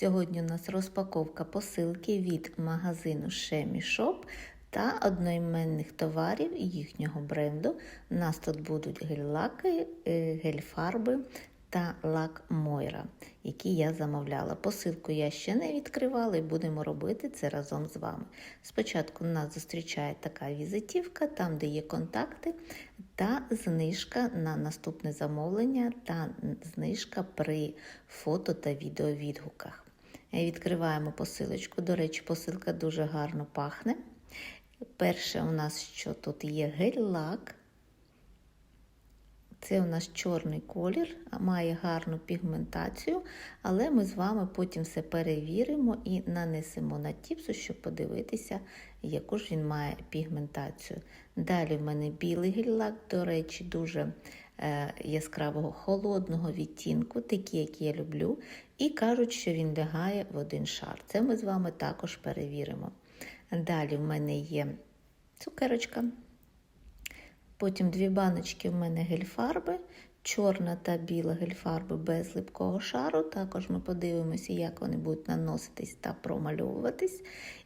Сьогодні у нас розпаковка посилки від магазину Shemi Shop та одноіменних товарів їхнього бренду. У нас тут будуть гель-лаки, е, гель-фарби та лак Мойра, які я замовляла. Посилку я ще не відкривала і будемо робити це разом з вами. Спочатку нас зустрічає така візитівка, там, де є контакти, та знижка на наступне замовлення та знижка при фото та відеовідгуках. Відкриваємо посилочку. До речі, посилка дуже гарно пахне. Перше у нас що тут є гель-лак. Це у нас чорний колір, має гарну пігментацію, але ми з вами потім все перевіримо і нанесемо на тіпсу, щоб подивитися, яку ж він має пігментацію. Далі в мене білий гель-лак, до речі, дуже яскравого холодного відтінку, такі, які я люблю, і кажуть, що він лягає в один шар. Це ми з вами також перевіримо. Далі в мене є цукерочка. Потім дві баночки в мене гель-фарби, чорна та біла гель-фарби без липкого шару. Також ми подивимося, як вони будуть наноситись та промальовуватись.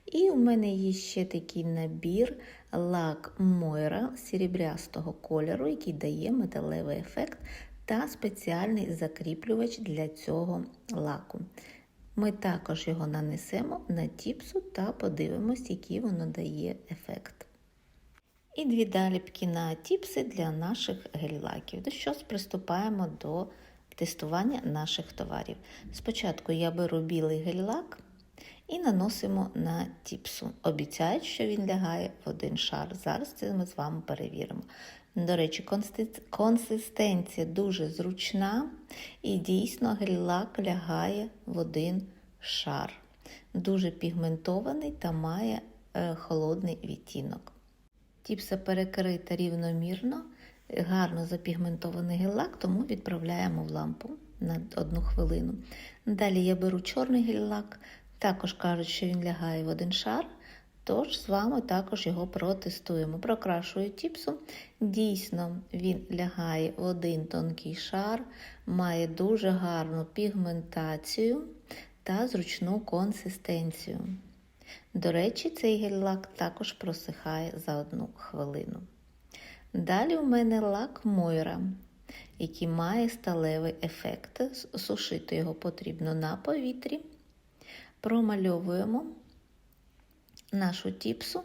І у мене є ще такий набір лак Мойра срібрястого кольору, який дає металевий ефект та спеціальний закріплювач для цього лаку. Ми також його нанесемо на тіпсу та подивимось, який воно дає ефект. І дві даліпки на тіпси для наших гель-лаків. До що приступаємо до тестування наших товарів. Спочатку я беру білий гель-лак і наносимо на тіпсу. Обіцяють, що він лягає в один шар. Зараз це ми з вами перевіримо. До речі, консистенція дуже зручна і дійсно гель-лак лягає в один шар. Дуже пігментований та має е, холодний відтінок. Тіпса перекрита рівномірно, гарно запігментований гель-лак, тому відправляємо в лампу на одну хвилину. Далі я беру чорний гель-лак, також кажуть, що він лягає в один шар. Тож з вами також його протестуємо. Прокрашую тіпсу. Дійсно, він лягає в один тонкий шар, має дуже гарну пігментацію та зручну консистенцію. До речі, цей гель-лак також просихає за одну хвилину. Далі у мене лак Мойра, який має сталевий ефект. Сушити його потрібно на повітрі. Промальовуємо нашу тіпсу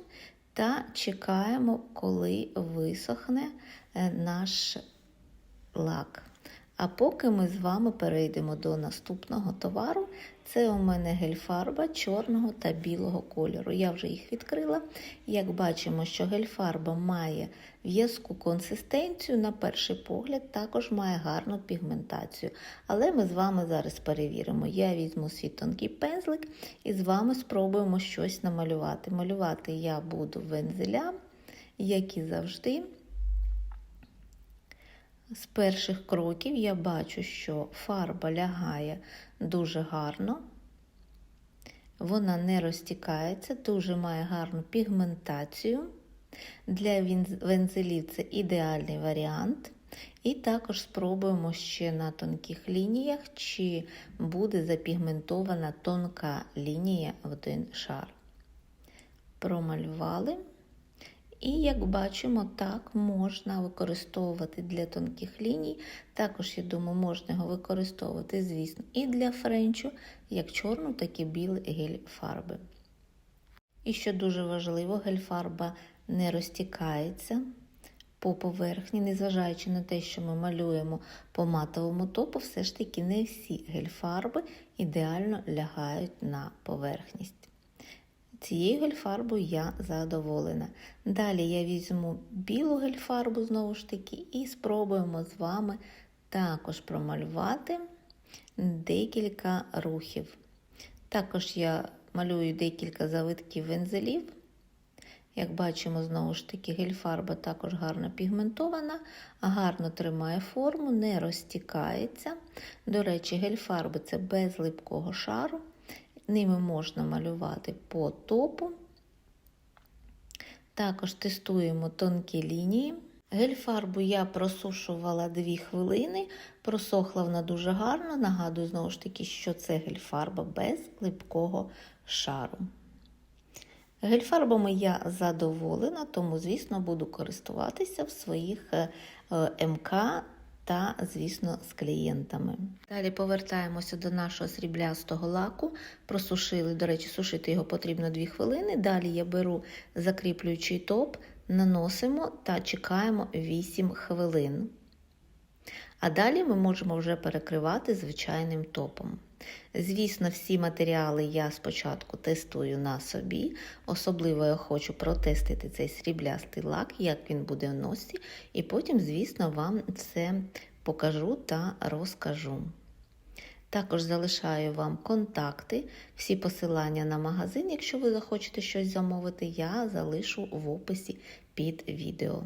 та чекаємо, коли висохне наш лак. А поки ми з вами перейдемо до наступного товару, це у мене гель-фарба чорного та білого кольору. Я вже їх відкрила. Як бачимо, що гель-фарба має в'язку консистенцію, на перший погляд, також має гарну пігментацію. Але ми з вами зараз перевіримо. Я візьму свій тонкий пензлик і з вами спробуємо щось намалювати. Малювати я буду вензеля, як і завжди. З перших кроків я бачу, що фарба лягає дуже гарно, вона не розтікається, дуже має гарну пігментацію. Для вензелів це ідеальний варіант. І також спробуємо ще на тонких лініях, чи буде запігментована тонка лінія в один шар. Промалювали. І, як бачимо, так можна використовувати для тонких ліній. Також, я думаю, можна його використовувати, звісно, і для френчу, як чорну, так і білий гель-фарби. І що дуже важливо, гель-фарба не розтікається по поверхні, незважаючи на те, що ми малюємо по матовому топу, все ж таки не всі гель-фарби ідеально лягають на поверхність. Цією гельфарбою я задоволена. Далі я візьму білу гельфарбу, знову ж таки, і спробуємо з вами також промалювати декілька рухів. Також я малюю декілька завитків вензелів. Як бачимо, знову ж таки, гельфарба також гарно пігментована, гарно тримає форму, не розтікається. До речі, гельфарби це без липкого шару. Ними можна малювати по топу. Також тестуємо тонкі лінії. Гель-фарбу я просушувала 2 хвилини, просохла вона дуже гарно. Нагадую знову ж таки, що це гель-фарба без липкого шару. Гель-фарбами я задоволена, тому, звісно, буду користуватися в своїх е, е, МК та, звісно, з клієнтами. Далі повертаємося до нашого сріблястого лаку. Просушили, до речі, сушити його потрібно 2 хвилини. Далі я беру закріплюючий топ, наносимо та чекаємо 8 хвилин. А далі ми можемо вже перекривати звичайним топом. Звісно, всі матеріали я спочатку тестую на собі. Особливо я хочу протестити цей сріблястий лак, як він буде в носі, і потім, звісно, вам все покажу та розкажу. Також залишаю вам контакти, всі посилання на магазин, якщо ви захочете щось замовити, я залишу в описі під відео.